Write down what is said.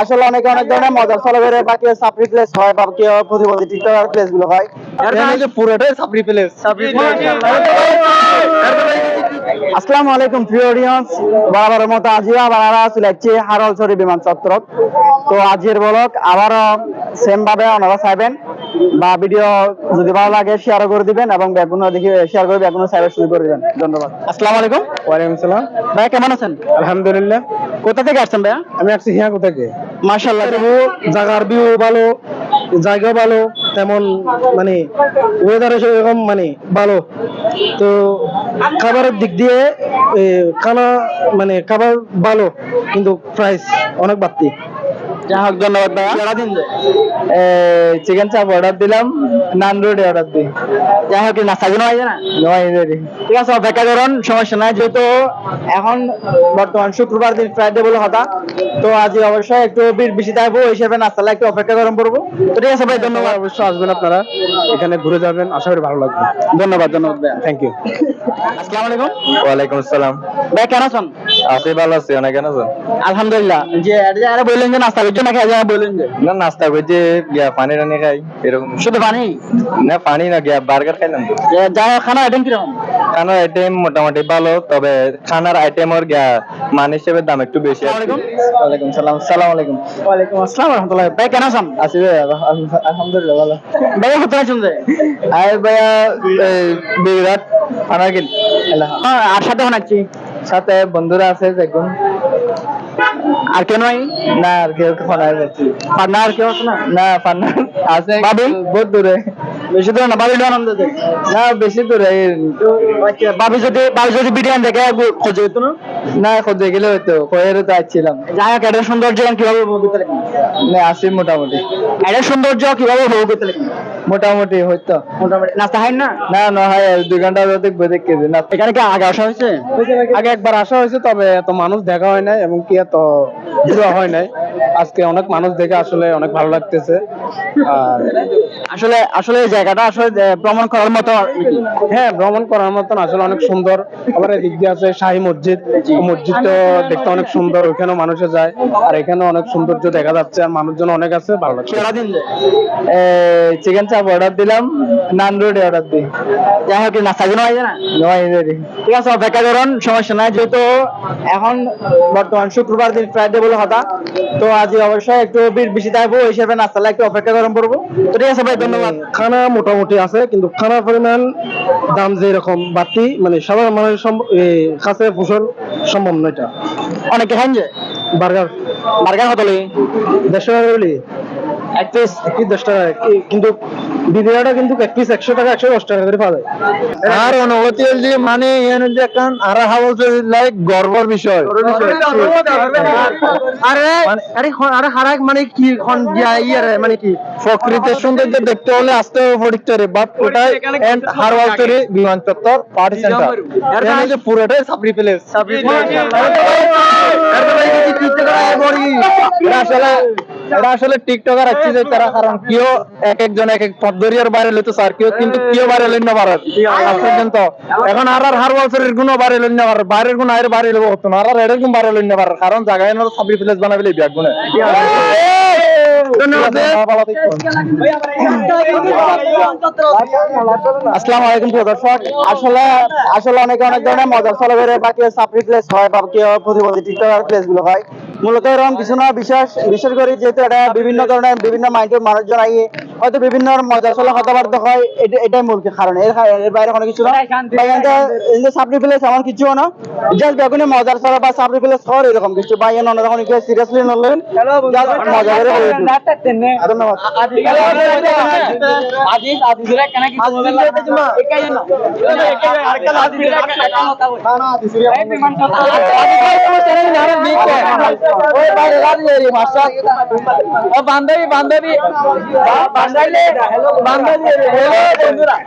আসলে অনেকে অনেক ধরনের মজার চলে বাকি সাপ্রি প্লেস হয় বা কেউ প্রতিবন্ধী টিকটকার প্লেসগুলো হয়। পুরোটাই সাপ্রি প্লেস। আসসালামু আলাইকুম প্রিয় অডিয়েন্স বরাবরের মতো আজিও আবার আরা সিলেক্টছি হারলছড়ি বিমান চত্বর। তো আজির বলক আবারও সেম ভাবে ওনারা চাইবেন। বা ভিডিও যদি ভালো লাগে শেয়ার করে দিবেন এবং ব্যাগুনো দেখি শেয়ার করে ব্যাগুনো সাইবার শুরু করে দিবেন। ধন্যবাদ। আসসালামু আলাইকুম। ওয়ালাইকুম সালাম। ভাই কেমন আছেন? আলহামদুলিল্লাহ। কোথা থেকে আসছেন ভাইয়া? আমি আসছি হিয়া থেকে? মার্শাল্লাহ জায়গার ভিউ ভালো জায়গা ভালো তেমন মানে ওয়েদার এরকম মানে ভালো। তো খাবারের দিক দিয়ে খানা মানে খাবার ভালো কিন্তু প্রাইস অনেক বাড়তি। হোক ধন্যবাদ ভাইয়া সারাদিন চিকেন চাপ অর্ডার দিলাম নান রুটি অর্ডার দিই। যাই হোক নাস্তা গুলো হয় না? নয় ঠিক আছে অপেক্ষা করুন সমস্যা নাই যেহেতু এখন বর্তমান শুক্রবার দিন ফ্রাইডে বলে কথা। তো আজ অবশ্যই একটু ভিড় বেশি থাকব ওই হিসেবে নাস্তালা একটু অপেক্ষা করুন পড়ব তো ঠিক আছে ভাই ধন্যবাদ। অবশ্যই আসবেন আপনারা। এখানে ঘুরে যাবেন আশা করি ভালো লাগবে। ধন্যবাদ ধন্যবাদ ভাইয়া। থ্যাংক ইউ আসসালামু আলাইকুম। ওয়ালাইকুম আসসালাম। ভাই কেন আছেন? আছি ভালো আছি অনেক কেন আলহামদুলিল্লাহ। যে আরে বললেন যে নাস্তা করছেন নাকি? আজ বললেন যে। না নাস্তা করছি গিয়া পানি টানি খাই এরকম। শুধু পানি? না পানি না গিয়া বার্গার খাইলাম। তো যে যাই খানা আইটেম কীরকম? খানার আইটেম মোটামুটি ভালো তবে খানার আইটেম ওর গিয়া মান হিসেবে দাম একটু বেশি আছে। ওয়ালাইকুম। সালাম সালাম আলাইকুম। ওয়ালাইকুম আসসালাম রহমতুল্লাহ। ভাই কেন আছেন? আছি ভাই আলহামদুলিল্লাহ ভালো। ভাই হতে আছেন যে? আয় ভাইয়া বিরাট খানা কিন আর সাথে হনাচ্ছি সাথে বন্ধুরা আছে দেখুন আর কেন নাই? না আর কেউ যাচ্ছি পান্না আর কেউ আছে না? না পান্না আছে বাবু? বহুত দূরে। বেশি দূরে না বাবি আনন্দ দেয় না বেশি দূরে। বাবি যদি বাবি যদি বিরিয়ানি দেখে খোঁজে তো না? না খোঁজে গেলে হইতো তো আসছিলাম। যাই হোক সৌন্দর্য কীভাবে উপভোগ করতে লাগবে না আসি মোটামুটি। এটা সৌন্দর্য কীভাবে উপভোগ করতে লাগবে মোটামুটি হয়তো। মোটামুটি। নাস্তা হয় না? না না হয় দুই ঘণ্টা দেখতে না এখানে কি আগে আসা হয়েছে? আগে একবার আসা হয়েছে তবে এত মানুষ দেখা হয় নাই এবং কি এত হয় নাই। আজকে অনেক মানুষ দেখে আসলে অনেক ভালো লাগতেছে। আর আসলে আসলে জায়গাটা আসলে ভ্রমণ করার মতো হ্যাঁ ভ্রমণ করার মতন আসলে অনেক সুন্দর। আবার এদিক দিয়ে আছে শাহী মসজিদ। মসজিদটা দেখতে অনেক সুন্দর ওইখানেও মানুষে যায়। আর এখানে অনেক সৌন্দর্য দেখা যাচ্ছে আর মানুষজন অনেক আছে ভালো লাগছে। চিকেন চাপ অর্ডার দিলাম নান রুটি অর্ডার দিই। যাই হোক নাস্তা গুলো হয় না? রেডি ঠিক আছে অপেক্ষা করুন সমস্যা নাই যেহেতু এখন বর্তমান শুক্রবার দিন ফ্রাইডে বলে কথা তো আজ অবশ্যই একটু বেশি থাকব ওই হিসাবে নাস্তালা একটু অপেক্ষা গরম পড়ব তো ঠিক আছে ভাই ধন্যবাদ। খানা মোটামুটি আছে কিন্তু খানার পরিমাণ দাম যে রকম বাড়তি মানে সাধারণ মানুষের কাছে ফসল সম্ভব নয় এটা। অনেকে খান যে? বার্গার। বার্গার কত দেড়শো টাকা বলি এক পিস কি দশ টাকা? কিন্তু বিরিয়ানিটা কিন্তু এক পিস একশো টাকা একশো দশ টাকা করে পাওয়া যায়। আর অনুভূতি হচ্ছে মানে এখানে যে এখন আর হাওয়া লাইক গর্বর বিষয়। আরে আরে আরে হারাক মানে কি খন ইয়ে মানে কি? প্রকৃতির সৌন্দর্য দেখতে হলে আসতে হবে ফটিকচুরি বাট ওটাই এন্ড হারওয়ালচুরি বিমান চত্বর পার্টি সেন্টার এখানে যে পুরোটাই সাবরি প্লেস আসলে এটা আসলে টিকটকার আছে যে তারা কারণ কেউ এক একজন এক এক পদ্ধতির বাইরে লইতো স্যার কেউ কিন্তু কেউ বাইরে লই না আজ পর্যন্ত। এখন আর আর হার বছরের গুণ বাইরে লই না বাইরের গুণ আয়ের বাইরে লইব হতো না। আর আর এরকম বাইরে লই না কারণ জায়গায় না প্লেস বানাবে ব্যাগ গুণে। আসসালামু আলাইকুম প্রিয় দর্শক। আসলে আসলে অনেকে অনেক ধরনের মজার চলে বেড়ে বা কেউ সাপ্রি প্লেস হয় বা কেউ প্রতিবন্ধী টিকটকার প্লেসগুলো হয়। মূলত এরকম কিছু না বিশেষ বিশেষ করে যেহেতু এটা বিভিন্ন ধরনের বিভিন্ন মাইন্ডের মানুষজন আইয়ে হয়তো বিভিন্ন মজার চলে কথাবার্তা হয় এটা- এটাই মূল কারণ এর এর বাইরে কোনো কিছু না সাপ্রি প্লেস এমন কিছু না জাস্ট বেগুনে মজার চলে বা সাপ্রি প্লেস হওয়ার এরকম কিছু বা ইয়ে অন্য তখন সিরিয়াসলি নলেন মজা করে বলে দিন। ধন্যবাদ আজিজ আজিজরা কেন কি বলবেন বান্ধবী বান্ধবী বান্ধবী বান্ধবী বন্ধুরা